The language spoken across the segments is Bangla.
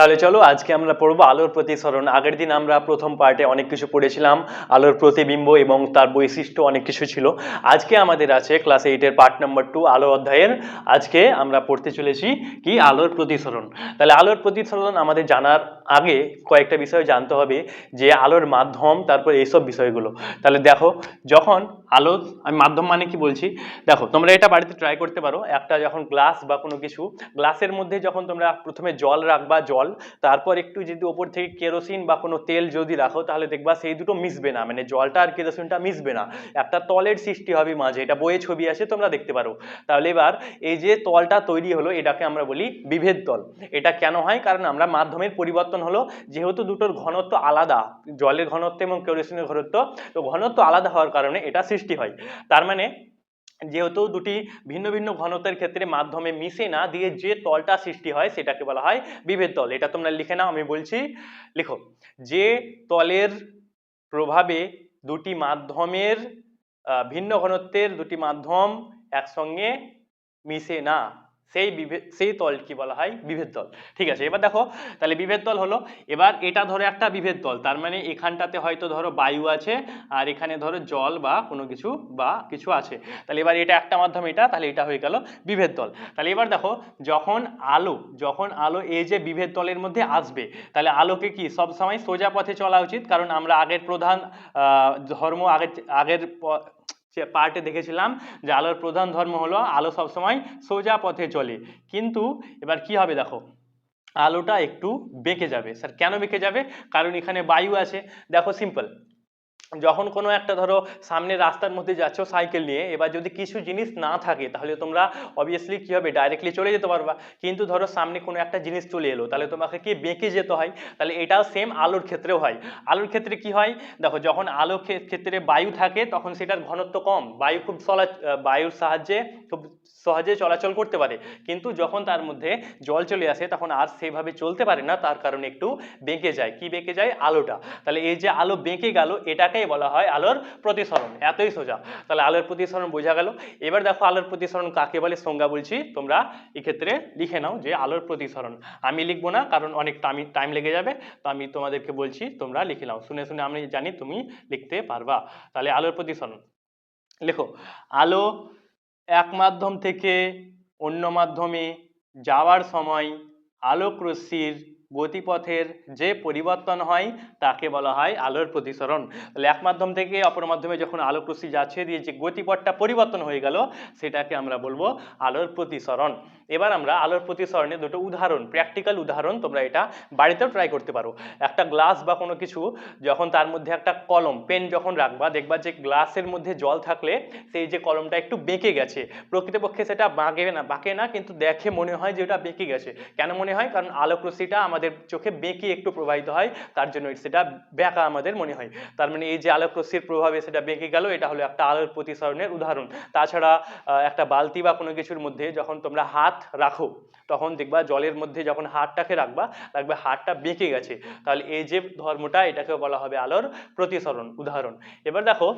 তাহলে চলো আজকে আমরা পড়ব আলোর প্রতিসরণ। আগের দিন আমরা প্রথম পার্টে অনেক কিছু পড়েছিলাম, আলোর প্রতিবিম্ব এবং তার বৈশিষ্ট্য অনেক কিছু ছিল। আজকে আমাদের আছে ক্লাস এইটের পার্ট নাম্বার টু আলো অধ্যায়ের। আজকে আমরা পড়তে চলেছি কি আলোর প্রতিসরণ। তাহলে আলোর প্রতিসরণ আমাদের জানার আগে কয়েকটা বিষয় জানতে হবে যে আলোর মাধ্যম, তারপর এইসব বিষয়গুলো। তাহলে দেখো, যখন আলো, আমি মাধ্যম মানে কি বলছি? দেখো, তোমরা এটা বাড়িতে ট্রাই করতে পারো। একটা যখন গ্লাস বা কোনো কিছু গ্লাসের মধ্যে যখন তোমরা প্রথমে জল রাখবা, জল তারপর একটু যদি ওপর থেকে কেরোসিন বা কোনো তেল যদি রাখো, তাহলে দেখবা সেই দুটো মিশবে না। মানে জলটা আর কেরোসিনটা মিশবে না। একটা তলের সৃষ্টি হবে মাঝে, এটা বইয়ে ছবি আছে, তোমরা দেখতে পারো। তাহলে এবার এই যে তলটা তৈরি হলো, এটাকে আমরা বলি বিভেদ তল। এটা কেন হয়? কারণ আমরা মাধ্যমের পরিবর্তন হলো, যেহেতু দুটোর ঘনত্ব আলাদা, জলের ঘনত্ব এবং কেরোসিনের ঘনত্ব, তো ঘনত্ব আলাদা হওয়ার কারণে এটা সৃষ্টি হয়। তার মানে যেহেতু দুটি ভিন্ন ভিন্ন ঘনত্বের ক্ষেত্রে মাধ্যমে মিশে না দিয়ে যে তলটা সৃষ্টি হয় সেটাকে বলা হয় বিভেদ তল। এটা তোমরা লিখে নাও, আমি বলছি, লিখো। যে তলের প্রভাবে দুটি মাধ্যমের ভিন্ন ঘনত্বের দুটি মাধ্যম একসঙ্গে মিশে না সেই বিভেদ সেই তল কি বলা হয়? বিভেদ তল। ঠিক আছে, এবার দেখো, তাহলে বিভেদ তল হলো, এবার এটা ধরো একটা বিভেদ তল, তার মানে এখানটাতে হয়তো ধরো বায়ু আছে, আর এখানে ধরো জল বা কোনো কিছু বা কিছু আছে। তাহলে এবার এটা একটা মাধ্যম, এটা, তাহলে এটা হয়ে গেল বিভেদ তল। তাহলে এবার দেখো, যখন আলো যখন আলো এই যে বিভেদ তলের মধ্যে আসবে, তাহলে আলোকে কি সব সময় সোজা পথে চলা উচিত? কারণ আমরা আগের প্রধান ধর্ম, আগের আগের পার্টে দেখেছিলাম যে আলোর প্রধান ধর্ম হলো আলো সবসময় সোজা পথে চলে। কিন্তু এবার কি হবে দেখো? আলোটা একটু বেঁকে যাবে। স্যার, কেন বেঁকে যাবে? কারণ এখানে বায়ু আছে। দেখো সিম্পল যখন কোনো একটা ধরো সামনে রাস্তার মধ্যে যাচ্ছ সাইকেল নিয়ে, এবার যদি কিছু জিনিস না থাকে, তাহলে তোমরা অবভিয়াসলি কী হবে? ডাইরেক্টলি চলে যেতে পারবা। কিন্তু ধরো সামনে কোনো একটা জিনিস চলে এলো, তাহলে তোমাকে কি বেঁকে যেতে হয়? তাহলে এটাও সেম আলোর ক্ষেত্রেও হয়। আলোর ক্ষেত্রে কি হয়? দেখো যখন আলোর ক্ষেত্রে বায়ু থাকে, তখন সেটার ঘনত্ব কম। বায়ু খুব চলা, বায়ুর সাহায্যে খুব সহজে চলাচল করতে পারে। কিন্তু যখন তার মধ্যে জল চলে আসে, তখন আর সেভাবে চলতে পারে না, তার কারণে একটু বেঁকে যায়। কি বেঁকে যায়? আলোটা। তাহলে এই যে আলো বেঁকে গেল, এটাকেই বলা হয় আলোর প্রতিসরণ। এতই সোজা। তাহলে আলোর প্রতিসরণ বোঝা গেল। এবার দেখো আলোর প্রতিসরণ কাকে বলে? সংজ্ঞা বলছি। তোমরা এক্ষেত্রে লিখে নাও যে আলোর প্রতিসরণ। আমি লিখব না, কারণ অনেক টাইম টাইম লেগে যাবে। তো আমি তোমাদেরকে বলছি, তোমরা লিখে নাও। শুনে শুনে আমি জানি তুমি লিখতে পারবা। তাহলে আলোর প্রতিসরণ। লেখো। আলো এক মাধ্যম থেকে অন্য মাধ্যমে যাওয়ার সময় আলোকরশ্মির গতিপথের যে পরিবর্তন হয়, তাকে বলা হয় আলোর প্রতিসরণ। তাহলে এক মাধ্যম থেকে অপর মাধ্যমে যখন আলোক রশ্মি যাচ্ছে দিয়ে যে গতিপথটা পরিবর্তন হয়ে গেল, সেটাকে আমরা বলব আলোর প্রতিসরণ। এবার আমরা আলোর প্রতিসরণে দুটো উদাহরণ প্র্যাকটিক্যাল উদাহরণ তোমরা এটা বাড়িতেও ট্রাই করতে পারো। একটা গ্লাস বা কোনো কিছু যখন তার মধ্যে একটা কলম পেন যখন রাখবা, দেখবা যে গ্লাসের মধ্যে জল থাকলে সেই যে কলমটা একটু বেঁকে গেছে। প্রকৃতপক্ষে সেটা বাঁকে না বাঁকে না, কিন্তু দেখে মনে হয় যে ওটা বেঁকে গেছে। কেন মনে হয়? কারণ আলোক রশ্মিটা আমাদের চোখে বেঁকে একটু প্রবাহিত হয়, তার জন্য সেটা বেঁকা আমাদের মনে হয়। তার মানে এই যে আলোক রশ্মির প্রভাবে সেটা বেঁকে গেল, এটা হলো একটা আলোর প্রতিসরণের উদাহরণ। তাছাড়া একটা বালতি বা কোনো কিছুর মধ্যে যখন তোমরা হাত রাখো। তখন দেখবা জলের মধ্যে যখন হাতটাকে রাখবা, দেখবে হাতটা বেঁকে গেছে। তাহলে এই যে ধর্মটা এটাকে বলা হবে আলোর প্রতিসরণ, উদাহরণ। এবার দেখো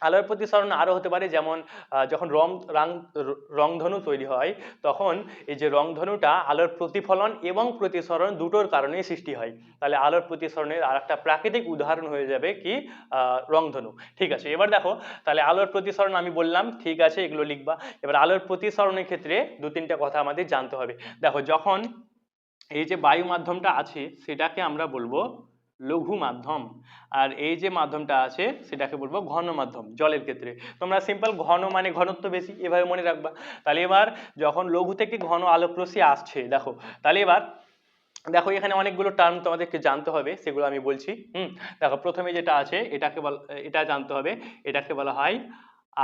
আলোর প্রতিসরণ আরও হতে পারে, যেমন যখন রাং, র- রংধনু তৈরি হয়, তখন এই যে রংধনুটা আলোর প্রতিফলন এবং প্রতিসরণ দুটোর কারণেই সৃষ্টি হয়। তাহলে আলোর প্রতিসরণের আর একটা প্রাকৃতিক উদাহরণ হয়ে যাবে কি রংধনু। ঠিক আছে, এবার দেখো, তাহলে আলোর প্রতিসরণ আমি বললাম, ঠিক আছে, এগুলো লিখবা। এবার আলোর প্রতিসরণের ক্ষেত্রে দু তিনটা কথা আমাদের জানতে হবে। দেখো, যখন এই যে বায়ু মাধ্যমটা আছে, সেটাকে আমরা বলব লঘু মাধ্যম। আর এই যে মাধ্যমটা আছে, সেটাকে বলব ঘন মাধ্যম, জলের ক্ষেত্রে। তোমরা সিম্পল ঘন মানে ঘনত্ব বেশি, এভাবে মনে রাখবা। তাহলে এবার যখন লঘু থেকে ঘন আলোক রশ্মি আসছে, দেখো, তাহলে এবার দেখো, এখানে অনেকগুলো টার্ম তোমাদেরকে জানতে হবে, সেগুলো আমি বলছি, হুম? দেখো, প্রথমে যেটা আছে, এটাকে বলা, এটা জানতে হবে, এটাকে বলা হয়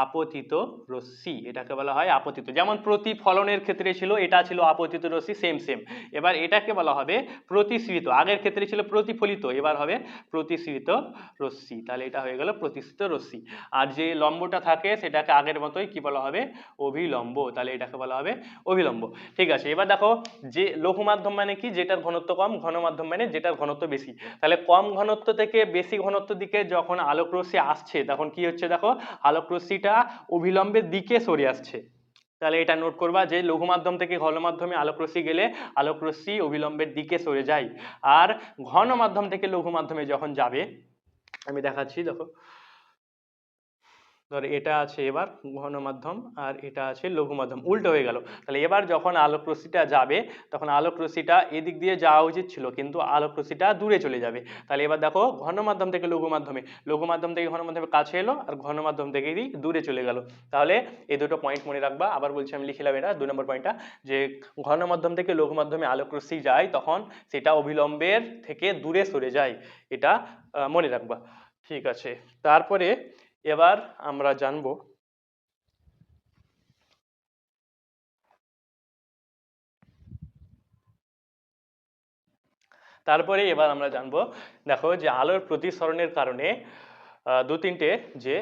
আপতিত রশ্মি, এটাকে বলা হয় আপতিত। যেমন প্রতিফলনের ক্ষেত্রে ছিল, এটা ছিল আপতিত রশ্মি সেম সেম এবার এটাকে বলা হবে প্রতিশ্রিত। আগের ক্ষেত্রে ছিল প্রতিফলিত, এবার হবে প্রতিশ্রিত রশ্মি। তাহলে এটা হয়ে গেল প্রতিশ্রিত রশ্মি। আর যে লম্বটা থাকে, সেটাকে আগের মতোই কি বলা হবে? অভিলম্ব। তাহলে এটাকে বলা হবে অভিলম্ব। ঠিক আছে, এবার দেখো যে লঘু মাধ্যম মানে কি? যেটার ঘনত্ব কম ঘন মাধ্যম মানে যেটার ঘনত্ব বেশি। তাহলে কম ঘনত্ব থেকে বেশি ঘনত্ব দিকে যখন আলোক রশ্মি আসছে, তখন কি হচ্ছে দেখো? আলোক রশ্মিটা অভিলম্বের দিকে সরে আসছে। তাহলে এটা নোট করবা যে লঘু মাধ্যম থেকে ঘন মাধ্যমে আলোকরশ্মি গেলে আলোকরশ্মি অবিলম্বের দিকে সরে যায়। আর ঘন মাধ্যম থেকে লঘু মাধ্যমে যখন যাবে, আমি দেখাচ্ছি, দেখো। ধর এটা আছে এবার ঘন মাধ্যম আর এটা আছে লঘু মাধ্যম উল্টো হয়ে গেল। তাহলে এবার যখন আলোক রশ্মিটা যাবে, তখন আলোক রশ্মিটা এদিক দিয়ে যাওয়া উচিত ছিল, কিন্তু আলোক রশ্মিটা দূরে চলে যাবে। তাহলে এবার দেখো ঘন মাধ্যম থেকে লঘু মাধ্যমে লঘু মাধ্যম থেকে ঘন মাধ্যমে কাছে এলো আর ঘন মাধ্যম থেকে দূরে চলে গেল। তাহলে এই দুটো পয়েন্ট মনে রাখবা। আবার বলছি আমি লিখিলাম এটা দুই নম্বর পয়েন্টটা যে ঘন মাধ্যম থেকে লঘু মাধ্যমে আলোক রশ্মি যায়, তখন সেটা অবিলম্বের থেকে দূরে সরে যায়। এটা মনে রাখবা। ঠিক আছে। তারপরে এবার আমরা জানব তারপরে এবার আমরা জানব, দেখো যে আলোর প্রতিসরণের কারণে দু তিনটে যে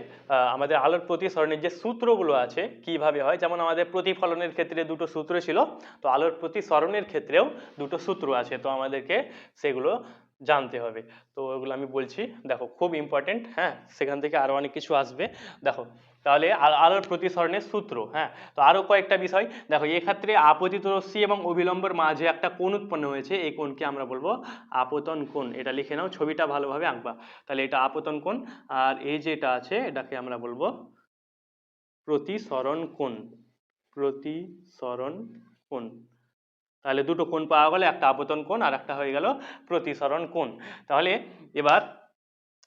আমাদের আলোর প্রতিসরণের যে সূত্রগুলো আছে, কীভাবে হয়? যেমন আমাদের প্রতিফলনের ক্ষেত্রে দুটো সূত্র ছিল, তো আলোর প্রতিসরণের ক্ষেত্রেও দুটো সূত্র আছে। তো আমাদেরকে সেগুলো জানতে হবে। তো ওগুলো আমি বলছি, দেখো খুব ইম্পর্টেন্ট হ্যাঁ সেখান থেকে আরও অনেক কিছু আসবে। দেখো, তাহলে আলোর প্রতিসরণের সূত্র হ্যাঁ তো আরও কয়েকটা বিষয়। দেখো, এক্ষেত্রে আপতিত রশ্মি এবং অবিলম্বর মাঝে একটা কোণ উৎপন্ন হয়েছে, এই কোণকে আমরা বলব আপতন কোণ। এটা লিখে নাও, ছবিটা ভালোভাবে আঁকবা। তাহলে এটা আপতন কোণ, আর এই যেটা আছে, এটাকে আমরা বলব প্রতিসরণ কোণ। প্রতিসরণ কোণ। তাহলে দুটো কোণ পাওয়া গেল, একটা আপতন কোণ আর একটা হয়ে গেল প্রতিসরণ কোণ। তাহলে এবার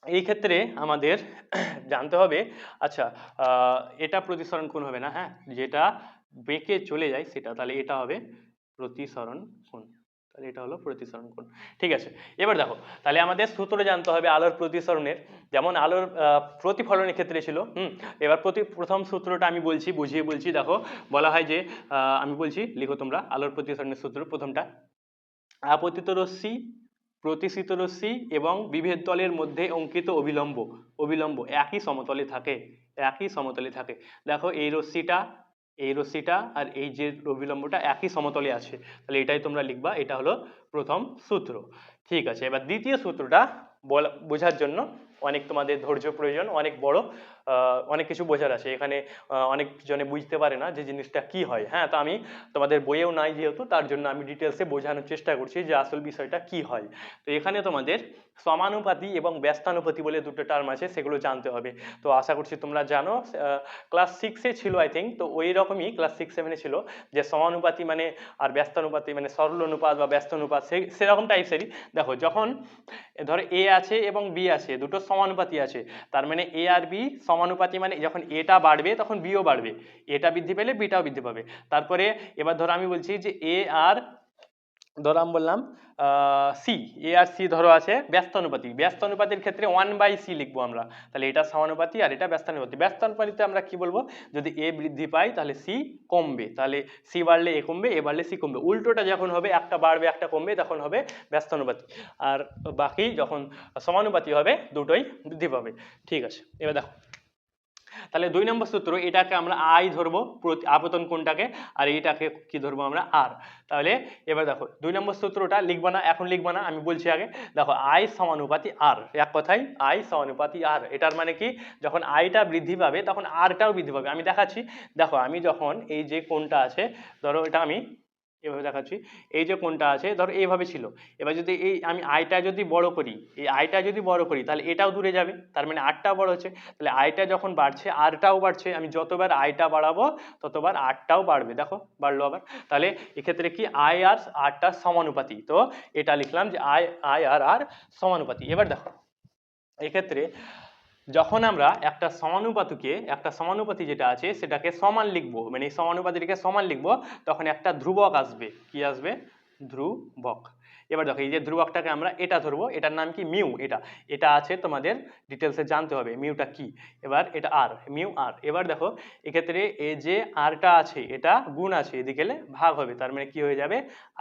এই ক্ষেত্রে আমাদের জানতে হবে আচ্ছা এটা প্রতিসরণ কোণ হবে না হ্যাঁ? যেটা বেঁকে চলে যায় সেটা, তাহলে এটা হবে প্রতিসরণ কোণ। তাহলে এটা হলো প্রতিসরণ কোণ। ঠিক আছে? এবার দেখো, তাহলে আমাদের সূত্র জানতে হবে আলোর প্রতিসরণের। যেমন আলোর প্রতিফলনের ক্ষেত্রে ছিল, হুম? এবার প্রতি, প্রথম সূত্রটা আমি বলছি, বুঝিয়ে বলছি, দেখো, বলা হয় যে আমি বলছি, লিখো তোমরা, আলোর প্রতিসরণের সূত্র প্রথমটা। আপতিত রশ্মি প্রতিসিত রশ্মি এবং বিভেদ তলের মধ্যে অঙ্কিত অবিলম্ব অবিলম্ব একই সমতলে থাকে, একই সমতলে থাকে। দেখো, এই রশ্মিটা এই রশ্মিটা আর এই যে অবিলম্বটা একই সমতলে আছে। তাহলে এটাই তোমরা লিখবা, এটা হলো প্রথম সূত্র। ঠিক আছে, এবার দ্বিতীয় সূত্রটা বলা বোঝার জন্য অনেক তোমাদের ধৈর্য প্রয়োজন, অনেক বড়। অনেক কিছু বোঝার আছে। এখানে অনেক জনে বুঝতে পারে না যে জিনিসটা কি হয়। হ্যাঁ তো আমি তোমাদের বইয়েও নাই যেহেতু, তার জন্য আমি ডিটেলসে বোঝানোর চেষ্টা করছি যে আসল বিষয়টা কি হয়। তো এখানে তোমাদের সমানুপাতি এবং ব্যস্তানুপাতি বলে দুটো টার্ম আছে, সেগুলো জানতে হবে। তো আশা করছি তোমরা জানো ক্লাস সিক্সে ছিল আই থিঙ্ক তো ওই রকমই ক্লাস সিক্স সেভেনে ছিল, যে সমানুপাতি মানে আর ব্যস্তানুপাতি মানে সরল অনুপাত বা ব্যস্ত অনুপাত, সে, সেরকম টাইপসেরই দেখো, যখন ধরো এ আছে এবং বি আছে, দুটো সমানুপাতি আছে, তার মানে এ আর বি সমানুপাতি মানে যখন এটা বাড়বে, তখন বিও বাড়বে। এটা বৃদ্ধি পেলে বিটাও বৃদ্ধি পাবে। তারপরে এবার ধরো আমি বলছি যে এ আর ধরো আমি বললাম সি এ আর সি ধরো আছে ব্যস্তানুপাতি ব্যস্তানুপাতির ক্ষেত্রে ওয়ান বাই সি লিখব আমরা। তাহলে এটা সমানুপাতি আর এটা ব্যস্তানুপাতি ব্যস্তানুপাতিতে আমরা কি বলব? যদি এ বৃদ্ধি পায় তাহলে সি কমবে। তাহলে সি বাড়লে এ কমবে এ বাড়লে সি কমবে। উল্টোটা যখন হবে, একটা বাড়বে, একটা কমবে, তখন হবে ব্যস্তানুপাতি আর বাকি যখন সমানুপাতি হবে, দুটোই বৃদ্ধি পাবে। ঠিক আছে। এবার দেখো। তাহলে দুই নম্বর সূত্র, এটাকে আমরা আই ধরবো আপতন কোণটাকে, আর এইটাকে কি ধরবো আমরা আর তাহলে এবার দেখো, দুই নম্বর সূত্রটা লিখবা না, এখন লিখবা না, আমি বলছি আগে, দেখো আই সমানুপাতি আর এক কথায় আই সমানুপাতি আর এটার মানে কি? যখন আইটা বৃদ্ধি পাবে, তখন আরটাও বৃদ্ধি পাবে। আমি দেখাচ্ছি, দেখো আমি যখন এই যে কোনটা আছে, ধরো এটা আমি এভাবে দেখাচ্ছি। এই যে কোনটা আছে, ধরো এইভাবে ছিল। এবার যদি এই আমি আইটা যদি বড় করি, এই আইটা যদি বড় করি, তাহলে এটাও দূরে যাবে। তার মানে আটটাও বড় হচ্ছে। তাহলে আইটা যখন বাড়ছে, আরটাও বাড়ছে। আমি যতবার আইটা বাড়াবো, ততবার আটটাও বাড়বে। দেখো, বাড়লো আবার। তাহলে এক্ষেত্রে কি আই আর আরটা সমানুপাতি? তো এটা লিখলাম যে আই আই আর আর সমানুপাতি। এবার দেখো, এক্ষেত্রে যখন আমরা একটা সমানুপাতিকে, একটা সমানুপাতি যেটা আছে সেটাকে সমান লিখব মানে এই সমানুপাতিটাকে সমান লিখব, তখন একটা ধ্রুবক আসবে। কি আসবে? ধ্রুবক। এবার দেখো, এই যে ধ্রুবকটাকে আমরা এটা ধরবো, এটার নাম কি? মিউ, এটা। এটা আছে তোমাদের ডিটেলসে জানতে হবে, মিউটা কি? এবার এটা আর মিউ আর এবার দেখো, এক্ষেত্রে এই যে আরটা আছে, এটা গুণ আছে, এদিকে ভাগ হবে, তার মানে কি হয়ে যাবে?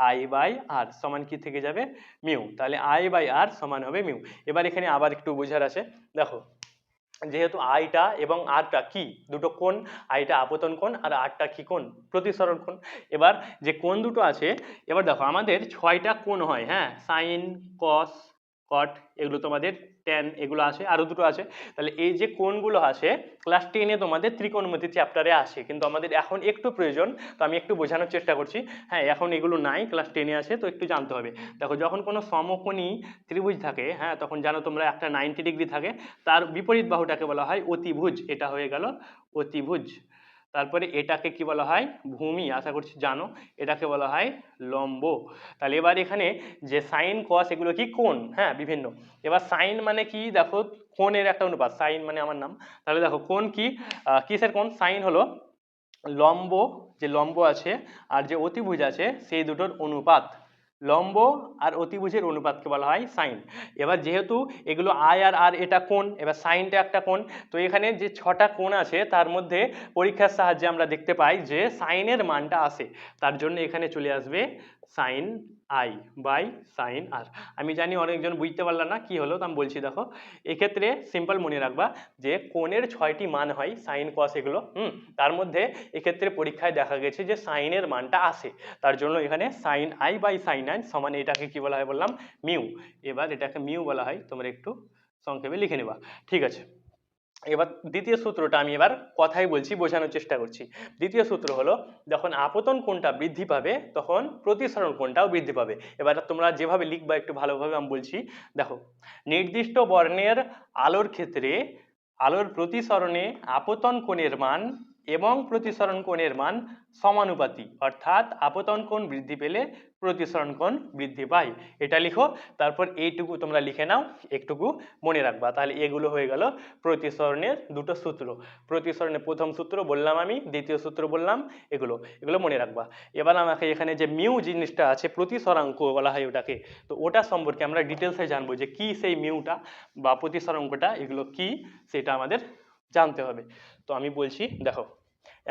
আই বাই আর সমান কি থেকে যাবে? মিউ। তাহলে আই বাই আর সমান হবে মিউ। এবার এখানে আবার একটু বোঝার আছে। দেখো যেহেতু আইটা এবং আরটা কি? দুটো কোণ, আইটা আপতন কোণ আর আরটা কি কোণ? প্রতিসরণ কোণ। এবার যে কোণ দুটো আছে, এবার দেখো আমাদের ছয়টা কোণ হয় হ্যাঁ? সাইন, কস, কট, এগুলো তোমাদের টেন এগুলো আছে আরও দুটো আছে তাহলে এই যে কোণগুলো আছে ক্লাস টেনে তোমাদের ত্রিকোণমিতি চ্যাপ্টারে আসে। কিন্তু আমাদের এখন একটু প্রয়োজন, তো আমি একটু বোঝানোর চেষ্টা করছি। হ্যাঁ এখন এগুলো নাই ক্লাস টেনে আছে তো একটু জানতে হবে। দেখো, যখন কোনো সমকোণী ত্রিভুজ থাকে হ্যাঁ তখন জানো তোমরা একটা নাইনটি ডিগ্রি থাকে, তার বিপরীত বাহুটাকে বলা হয় অতিভুজ। এটা হয়ে গেল অতিভুজ। তারপরে এটাকে কি বলা হয়? ভূমি, আশা করছি জানো। এটাকে বলা হয় লম্ব। তাহলে এবার এখানে যে সাইন কস এগুলো কি? কোন হ্যাঁ বিভিন্ন। এবার সাইন মানে কি? দেখো, কোণের একটা অনুপাত। সাইন মানে আমার নাম। তাহলে দেখো কোন কি? কিসের কোণ? সাইন হলো লম্ব, যে লম্ব আছে আর যে অতিভুজ আছে, সেই দুটোর অনুপাত। লম্ব আর অতিভুজের অনুপাতকে বলা হয় সাইন। এবার যেহেতু এগুলো আয় আর আর এটা কোন এবার সাইনটা একটা কোন তো এখানে যে ছটা কোন আছে তার মধ্যে পরীক্ষার সাহায্যে আমরা দেখতে পাই যে সাইনের মানটা আসে তার জন্য এখানে চলে আসবে sine I by sine R আমি জানি অনেকজন বুঝতে পারলাম না, কি হলো তো আমি বলছি দেখো। এক্ষেত্রে সিম্পল মনে রাখবা যে কোণের ছয়টি মান হয় সাইন কস এগুলো, হুম? তার মধ্যে এক্ষেত্রে পরীক্ষায় দেখা গেছে যে সাইনের মানটা আসে তার জন্য এখানে sine I by sine I সমান এটাকে কি বলা হয় বললাম? মিউ এবার এটাকে মিউ বলা হয়, তোমরা একটু সংক্ষেপে লিখে নেবা। ঠিক আছে। এবার দ্বিতীয় সূত্রটা আমি এবার কথাই বলছি, বোঝানোর চেষ্টা করছি। দ্বিতীয় সূত্র হলো, যখন আপতন কোণটা বৃদ্ধি পাবে, তখন প্রতিসরণ কোণটাও বৃদ্ধি পাবে। এবার তোমরা যেভাবে লিখবা, একটু ভালোভাবে আমি বলছি। দেখো, নির্দিষ্ট বর্ণের আলোর ক্ষেত্রে আলোর প্রতিসরণে আপতন কোণের মান এবং প্রতিসরণ কোণের মান সমানুপাতি, অর্থাৎ আপতন কোণ বৃদ্ধি পেলে প্রতিসরণ কোণ বৃদ্ধি পায়। এটা লিখো, তারপর এইটুকু তোমরা লিখে নাও, একটুকু মনে রাখবা। তাহলে এগুলো হয়ে গেল প্রতিসরণের দুটো সূত্র। প্রতিসরণের প্রথম সূত্র বললাম আমি, দ্বিতীয় সূত্র বললাম, এগুলো এগুলো মনে রাখবা। এবার আমাকে এখানে যে মিউ জিনিসটা আছে, প্রতিসরাঙ্ক বলা হয় ওটাকে, তো ওটা সম্পর্কে আমরা ডিটেলসে জানব যে কি সেই মিউটা বা প্রতিসরাঙ্কটা, এগুলো কি, সেটা আমাদের জানতে হবে। তো আমি বলছি, দেখো,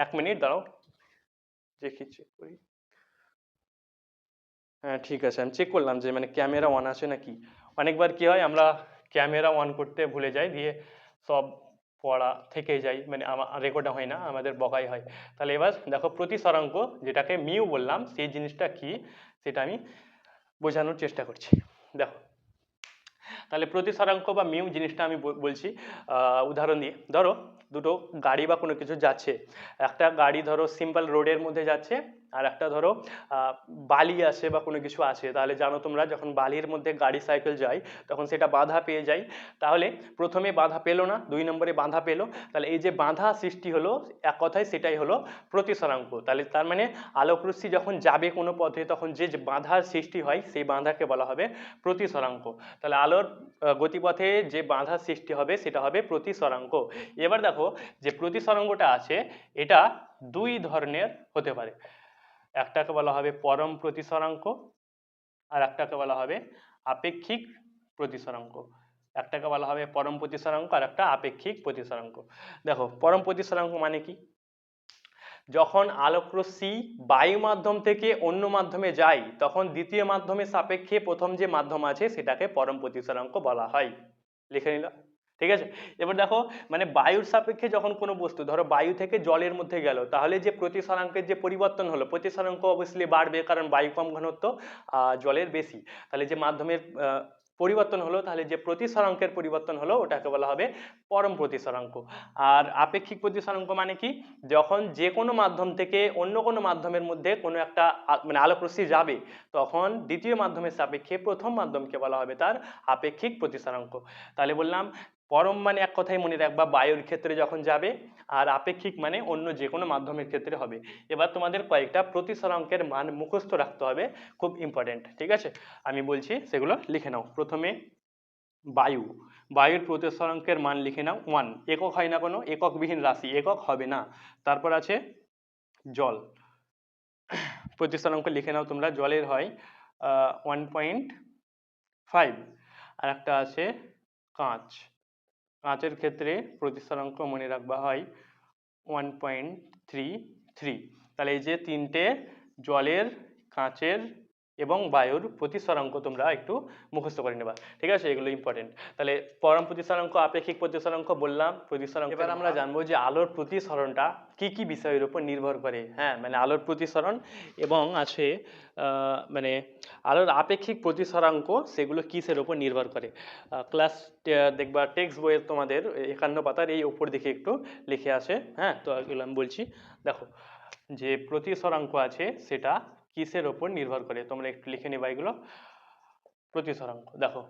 এক মিনিট দাঁড়াও। দেখি চেক করি। হ্যাঁ ঠিক আছে, আমি চেক করলাম যে মানে ক্যামেরা অন আছে নাকি? অনেকবার কি হয়, আমরা ক্যামেরা অন করতে ভুলে যাই, দিয়ে সব পড়া থেকে যাই মানে আমার রেকর্ডটা হয় না, আমাদের বকাই হয়। তাহলে এবার দেখো প্রতিসরাঙ্ক যেটাকে মিউ বললাম, সেই জিনিসটা কি, সেটা আমি বোঝানোর চেষ্টা করছি। দেখো তাহলে প্রতিসরাঙ্ক বা মিউ জিনিসটা আমি বলছি উদাহরণ দিয়ে। ধরো, দুটো গাড়ি বা কোনো কিছু যাচ্ছে। একটা গাড়ি ধরো সিম্পল রোডের মধ্যে যাচ্ছে আর একটা ধরো বালি আছে বা কোনো কিছু আছে তাহলে জানো তোমরা যখন বালির মধ্যে গাড়ি, সাইকেল যায়, তখন সেটা বাধা পেয়ে যায়। তাহলে প্রথমে বাধা পেল না, দুই নম্বরে বাধা পেল। তাহলে এই যে বাধা সৃষ্টি হলো, এক কথায় সেটাই হলো প্রতিসরাঙ্ক। তাহলে তার মানে আলোকরশ্মি যখন যাবে কোনো পথে, তখন যে বাধার সৃষ্টি হয়, সেই বাধাকে বলা হবে প্রতিসরাঙ্ক। তাহলে আলোর গতিপথে যে বাধার সৃষ্টি হবে, সেটা হবে প্রতিসরাঙ্ক। এবার দেখো যে প্রতিসরাঙ্কটা আছে, এটা দুই ধরনের হতে পারে। একটাকে বলা হবে পরম প্রতিসরাঙ্ক আর একটাকে বলা হবে আপেক্ষিক প্রতিসরাঙ্ক। একটাকে বলা হবে পরম প্রতিসরাঙ্ক আর একটা আপেক্ষিক প্রতিসরাঙ্ক। দেখো, পরম প্রতিসরাঙ্ক মানে কি? যখন আলোকরশ্মি বায়ু মাধ্যম থেকে অন্য মাধ্যমে যায়, তখন দ্বিতীয় মাধ্যমের সাপেক্ষে প্রথম যে মাধ্যম আছে, সেটাকে পরম প্রতিসরাঙ্ক বলা হয়। লিখে নিলাম ঠিক আছে? এবার দেখো মানে বায়ুর সাপেক্ষে যখন কোনো বস্তু, ধরো বায়ু থেকে জলের মধ্যে গেল, তাহলে যে প্রতিসরাঙ্কের যে পরিবর্তন হলো, প্রতিসরাঙ্ক অবশ্যই বাড়বে কারণ বায়ু কম ঘনত্ব জলের বেশি। তাহলে যে মাধ্যমের পরিবর্তন হলো, তাহলে যে প্রতিসরাঙ্কের পরিবর্তন হলো, ওটাকে বলা হবে পরম প্রতিসরাঙ্ক। আর আপেক্ষিক প্রতিসরাঙ্ক মানে কি? যখন যে কোনো মাধ্যম থেকে অন্য কোনো মাধ্যমের মধ্যে কোনো একটা মানে আলোকরশ্মি যাবে, তখন দ্বিতীয় মাধ্যমের সাপেক্ষে প্রথম মাধ্যমকে বলা হবে তার আপেক্ষিক প্রতিসরাঙ্ক। তাহলে বললাম পরম মানে এক কথাই মনে রাখবা, বায়ুর ক্ষেত্রে যখন যাবে আর আপেক্ষিক মানে অন্য যে কোনো মাধ্যমের ক্ষেত্রে হবে। এবার তোমাদের কয়েকটা প্রতিসরাঙ্কের মান মুখস্থ রাখতে হবে, খুব ইম্পর্টেন্ট ঠিক আছে? আমি বলছি সেগুলো লিখে নাও। প্রথমে, বায়ু। বায়ুর প্রতিসরাঙ্কের মান লিখে নাও ওয়ান একক হয় না কোনো, এককবিহীন রাশি, একক হবে না। তারপর আছে, জল। প্রতিসরাঙ্ক লিখে নাও তোমরা, জলের হয় ওয়ান পয়েন্ট ফাইভ আর একটা আছে, কাঁচ। কাঁচের ক্ষেত্রে প্রতিসরাঙ্ক মনে রাখবা হয় ওয়ান পয়েন্ট থ্রি থ্রি তাহলে এই যে তিনটে জলের, কাঁচের এবং বায়ুর প্রতিসরাঙ্ক তোমরা একটু মুখস্থ করে নেবা। ঠিক আছে? এগুলো ইম্পর্টেন্ট তাহলে পরম প্রতিসরাঙ্ক আপেক্ষিক প্রতিসরাঙ্ক বললাম। প্রতিসরাঙ্ক এবার আমরা জানব যে আলোর প্রতিসরণটা কি কি বিষয়ের উপর নির্ভর করে। হ্যাঁ মানে আলোর প্রতিসরণ এবং আছে মানে আলোর আপেক্ষিক প্রতিসরাঙ্ক সেগুলো কিসের উপর নির্ভর করে? ক্লাস দেখবা টেক্সট বইয়ের তোমাদের একান্ন পাতার এই ওপর দিকে একটু লিখে আছে হ্যাঁ তো এগুলো আমি বলছি। দেখো যে প্রতিসরাঙ্ক আছে সেটা কিসের ওপর নির্ভর করে? তোমরা একটু লিখে নেবা এগুলো। প্রতিসরাঙ্ক, দেখো।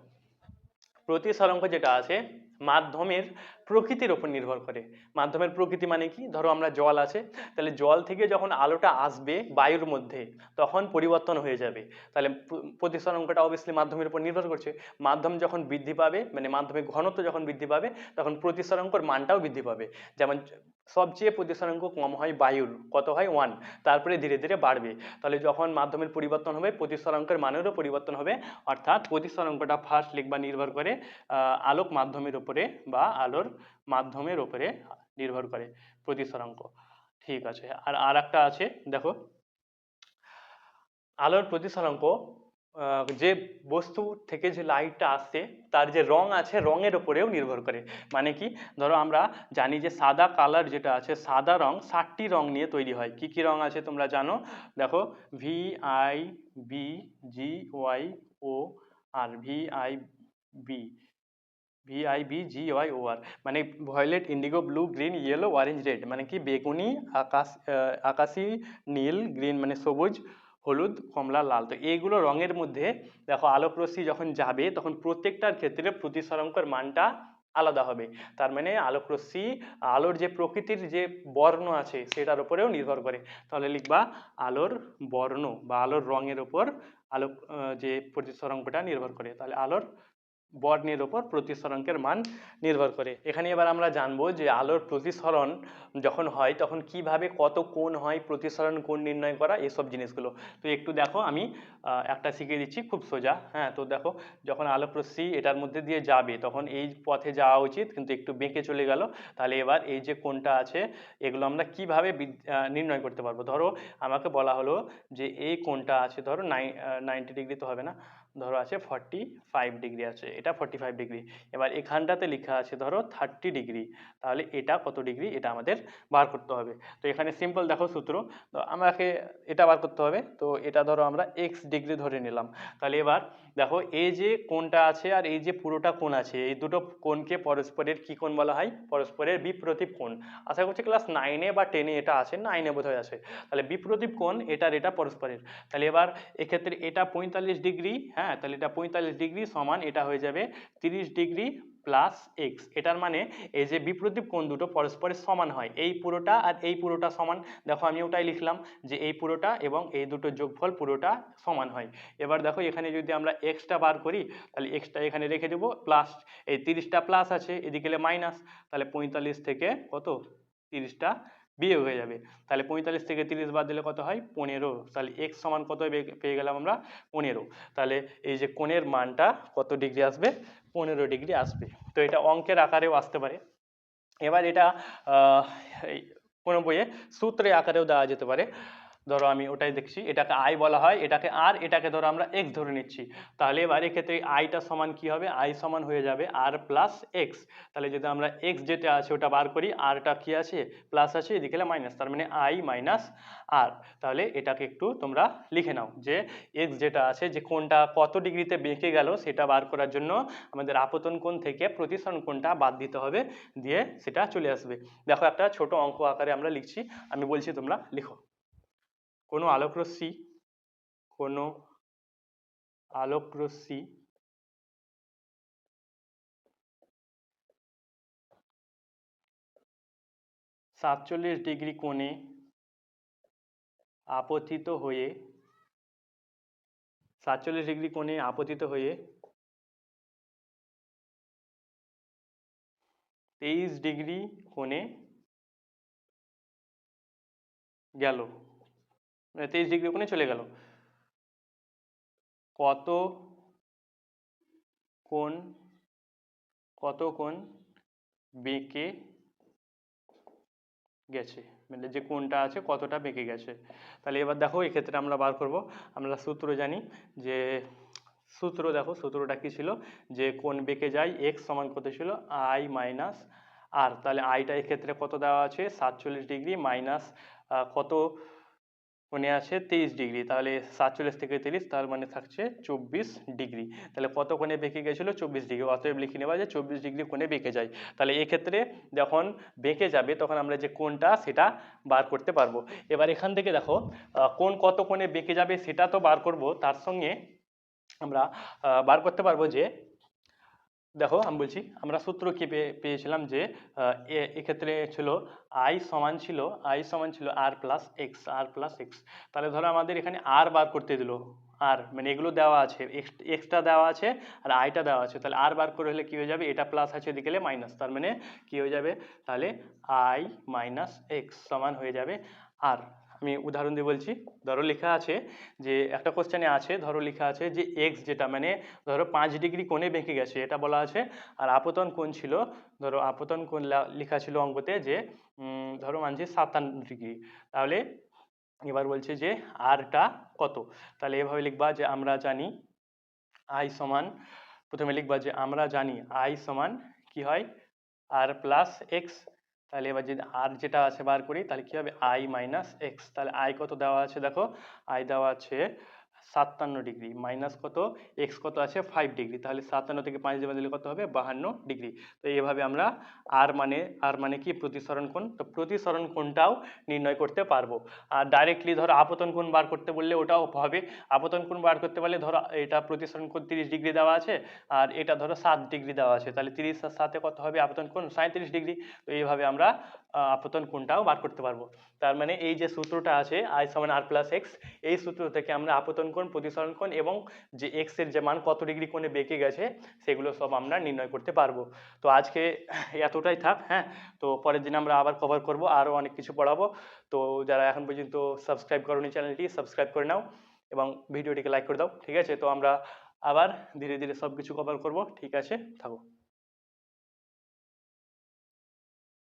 প্রতিসরাঙ্ক যেটা আছে, মাধ্যমের প্রকৃতির ওপর নির্ভর করে। মাধ্যমের প্রকৃতি মানে কি? ধরো আমরা জল আছে, তাহলে জল থেকে যখন আলোটা আসবে বায়ুর মধ্যে, তখন পরিবর্তন হয়ে যাবে। তাহলে প্র- প্রতিসরাঙ্কটা অবভিয়াসলি মাধ্যমের উপর নির্ভর করছে। মাধ্যম যখন বৃদ্ধি পাবে মানে মাধ্যমের ঘনত্ব যখন বৃদ্ধি পাবে, তখন প্রতিসরাঙ্কর মানটাও বৃদ্ধি পাবে। যেমন সবচেয়ে প্রতিসরাঙ্ক কম হয় বায়ুর কত হয় ওয়ান তারপরে ধীরে ধীরে বাড়বে। তাহলে যখন মাধ্যমের পরিবর্তন হবে প্রতিসরাঙ্কের মানেরও পরিবর্তন হবে, অর্থাৎ প্রতিসরাঙ্কটা ফার্স্ট লিখবা নির্ভর করে আলোক মাধ্যমের উপরে বা আলোর মাধ্যমের উপরে নির্ভর করে প্রতিসরাঙ্ক ঠিক আছে, আর আর একটা আছে, দেখো। আলোর প্রতিসরাঙ্ক যে বস্তু থেকে যে লাইটটা আসছে, তার যে রং আছে, রঙের ওপরেও নির্ভর করে। মানে কি? ধরো আমরা জানি যে সাদা কালার যেটা আছে, সাদা রং ষাটটি রং নিয়ে তৈরি হয়। কি কি রং আছে তোমরা জানো? দেখো V I B G Y O R V I B V I B G Y O R মানে violet indigo blue green yellow orange red মানে কি? বেগুনি, আকাশ আকাশি, নীল গ্রিন মানে সবুজ হলুদ, কমলা, লাল। তো এইগুলো রঙের মধ্যে দেখো আলোক রশ্মি যখন যাবে, তখন প্রত্যেকটার ক্ষেত্রে প্রতিসরঙ্কর মানটা আলাদা হবে। তার মানে আলোক রশ্মি আলোর যে প্রকৃতির যে বর্ণ আছে, সেটার উপরেও নির্ভর করে। তাহলে লিখবা আলোর বর্ণ বা আলোর রঙের ওপর আলোক যে প্রতিসরঙ্কটা নির্ভর করে। তাহলে আলোর বর্ণের ওপর প্রতিসরাঙ্কের মান নির্ভর করে। এখানে এবার আমরা জানব যে আলোর প্রতিসরণ যখন হয়, তখন কীভাবে কত কোণ হয়, প্রতিসরণ কোণ নির্ণয় করা, এসব জিনিসগুলো। তো একটু দেখো, আমি একটা শিখিয়ে দিচ্ছি, খুব সোজা। হ্যাঁ তো দেখো, যখন আলো রশ্মি এটার মধ্যে দিয়ে যাবে, তখন এই পথে যাওয়া উচিত, কিন্তু একটু বেঁকে চলে গেল। তাহলে এবার এই যে কোণটা আছে, এগুলো আমরা কীভাবে নির্ণয় করতে পারব? ধরো, আমাকে বলা হলো যে এই কোণটা আছে, ধরো, নাইন নাইনটি ডিগ্রি তো হবে না। ধরো আছে ফর্টি ফাইভ ডিগ্রি আছে, এটা ফর্টি ফাইভ ডিগ্রি এবার এখানটাতে লেখা আছে ধরো থার্টি ডিগ্রি তাহলে এটা কত ডিগ্রি এটা আমাদের বার করতে হবে। তো এখানে সিম্পল দেখো সূত্র, তো আমাকে এটা বার করতে হবে। তো এটা ধরো আমরা এক্স ডিগ্রি ধরে নিলাম। তাহলে এবার দেখো এই যে কোণটা আছে আর এই যে পুরোটা কোণ আছে, এই দুটো কোণকে পরস্পরের কি কোণ বলা হয়? পরস্পরের বিপ্রতীপ কোণ। আশা করছি ক্লাস নাইনে বা টেনে এটা আছে নাইনে বোধহয় আছে। তাহলে বিপ্রতীপ কোণ, এটার এটা পরস্পরের। তাহলে এবার এক্ষেত্রে এটা পঁয়তাল্লিশ ডিগ্রি হ্যাঁ? তাহলে এটা পঁয়তাল্লিশ ডিগ্রি সমান এটা হয়ে যাবে তিরিশ ডিগ্রি প্লাস এক্স এটার মানে এই যে বিপ্রতীপ কোণ দুটো পরস্পরের সমান হয়। এই পুরোটা আর এই পুরোটা সমান। দেখো আমি ওটাই লিখলাম যে এই পুরোটা এবং এই দুটো যোগফল পুরোটা সমান হয়। এবার দেখো এখানে যদি আমরা এক্সটা বার করি, তাহলে এক্সটা এখানে রেখে দেবো প্লাস এই তিরিশটা প্লাস আছে, এদিকে মাইনাস তাহলে পঁয়তাল্লিশ থেকে কত? তিরিশটা বিয়োগ হয়ে যাবে। তাহলে পঁয়তাল্লিশ থেকে তিরিশ বাদ দিলে কত হয়? পনেরো। তাহলে এক্স সমান কত পেয়ে- গেলাম আমরা? পনেরো। তাহলে এই যে কোণের মানটা কত ডিগ্রি আসবে? পনেরো ডিগ্রি আসবে। তো এটা অঙ্কের আকারেও আসতে পারে। এবার এটা কোনো বইয়ে সূত্রে আকারেও দেওয়া যেতে পারে। ধরো আমি ওটাই দেখছি, এটাকে আই বলা হয়, এটাকে আর এটাকে ধরো আমরা এক্স ধরে নিচ্ছি। তাহলে এবার এক্ষেত্রে আইটা সমান কি হবে? আই সমান হয়ে যাবে আর প্লাস এক্স তাহলে যদি আমরা এক্স যেটা আছে ওটা বার করি আরটা কি আছে? প্লাস আছে, এদিকে মাইনাস তার মানে আই মাইনাস আর তাহলে এটাকে একটু তোমরা লিখে নাও যে এক্স যেটা আছে, যে কোনটা কত ডিগ্রিতে বেঁকে গেল সেটা বার করার জন্য আমাদের আপতন কোণ থেকে প্রতিসরণ কোণটা বাদ দিতে হবে, দিয়ে সেটা চলে আসবে। দেখো একটা ছোট অঙ্ক আকারে আমরা লিখছি, আমি বলছি তোমরা লিখো। কোনো আলোকরশ্মি কোনো আলোকরশ্মি, সাতচল্লিশ ডিগ্রি কোণে আপতিত হয়ে, সাতচল্লিশ ডিগ্রি কোণে আপতিত হয়ে তেইশ ডিগ্রি কোণে গেল। তেইশ ডিগ্রি কোণে চলে গেল। কত কোণ কত কোণ বেঁকে গেছে? মানে যে কোণটা আছে কতটা বেঁকে গেছে? তাহলে এবার দেখো, এক্ষেত্রে আমরা বার করব। আমরা সূত্র জানি যে, সূত্র দেখো, সূত্রটা কি ছিল? যে কোণ বেঁকে যায় এক্স সমান কত ছিল? আই মাইনাস আর তাহলে আইটা এক্ষেত্রে কত দেওয়া আছে? সাতচল্লিশ ডিগ্রি মাইনাস কত কোণে আছে তেইশ ডিগ্রি, তাহলে সাতচল্লিশ থেকে তিরিশ, তার মানে থাকছে চব্বিশ ডিগ্রি। তাহলে কত কোণে বেঁকে গেছিল? চব্বিশ ডিগ্রি। অতএব লিখে নেওয়া যে চব্বিশ ডিগ্রি কোণে বেঁকে যায়। তাহলে এক্ষেত্রে যখন বেঁকে যাবে, তখন আমরা যে কোণটা, সেটা বার করতে পারব। এবার এখান থেকে দেখো কোণ কত কোণে বেঁকে যাবে, সেটা তো বার করব। তার সঙ্গে আমরা বার করতে পারব যে দেখো, আমি বলছি, আমরা সূত্র কি পেয়ে, পেয়েছিলাম যে এক্ষেত্রে ছিল আই সমান ছিল আই সমান ছিল R plus X R plus X তাহলে ধরো আমাদের এখানে আর বার করতে দিল আর মানে এগুলো দেওয়া আছে এক্সট্রা দেওয়া আছে আর আইটা দেওয়া আছে। তাহলে আর বার করে হলে কী হয়ে যাবে? এটা প্লাস আছে এদিকে মাইনাস তার মানে কী হয়ে যাবে? তাহলে আই মাইনাস এক্স সমান হয়ে যাবে আর আমি উদাহরণ দিয়ে বলছি। ধরো লেখা আছে যে, একটা কোশ্চেনে আছে, ধরো লেখা আছে যে এক্স যেটা মানে ধরো পাঁচ ডিগ্রি কোণে বেঁকে গেছে, এটা বলা আছে। আর আপতন কোণ ছিল, ধরো আপতন কোণ লেখা ছিল অঙ্কতে যে ধরো মানছি সাতান্ন ডিগ্রি। তাহলে এবার বলছে যে আরটা কত? তাহলে এভাবে লিখবা যে, আমরা জানি আই সমান, প্রথমে লিখবা যে, আমরা জানি আই সমান কি হয়? আর প্লাস এক্স তাহলে এবার যদি আর যেটা আছে বার করি, তাহলে কি হবে? আই মাইনাস এক্স তাহলে আই কত দেওয়া আছে দেখো? আই দেওয়া আছে সাতান্ন ডিগ্রি। মাইনাস কত? এক্স কত আছে? Five degree. তাহলে সাতান্ন থেকে পাঁচ দিয়ে দিলে কত হবে? বাহান্ন ডিগ্রি। তো এইভাবে আমরা আর মানে আর মানে কি? প্রতিসরণ কোণ। তো প্রতিসরণ কোণটাও নির্ণয় করতে পারব। আর ডাইরেক্টলি ধরো আপতন কোণ বার করতে বললে ওটাও হবে। আপতন কোণ বার করতে পারলে ধরো এটা প্রতিসরণ কোণ তিরিশ ডিগ্রি দেওয়া আছে। আর এটা ধরো সাত ডিগ্রি দেওয়া আছে। তাহলে তিরিশ আর সাথে কত হবে? আপতন কোণ সাঁত্রিশ ডিগ্রি। তো এইভাবে আমরা আপতন কোণটাও বার করতে পারব। তার মানে এই যে সূত্রটা আছে আই সমান আর প্লাস এক্স এই সূত্র থেকে আমরা আপতন কোণ, প্রতিসরণ কোণ এবং যে এক্সের যে মান কত ডিগ্রি কোণে বেঁকে গেছে, সেগুলো সব আমরা নির্ণয় করতে পারব। তো আজকে এতটাই থাক হ্যাঁ? তো পরের দিন আমরা আবার কভার করব, আরও অনেক কিছু পড়াবো। তো যারা এখন পর্যন্ত সাবস্ক্রাইব করোনি চ্যানেলটি সাবস্ক্রাইব করে নাও এবং ভিডিওটিকে লাইক করে দাও, ঠিক আছে? তো আমরা আবার ধীরে ধীরে সব কিছু কভার করব, ঠিক আছে? থাকো।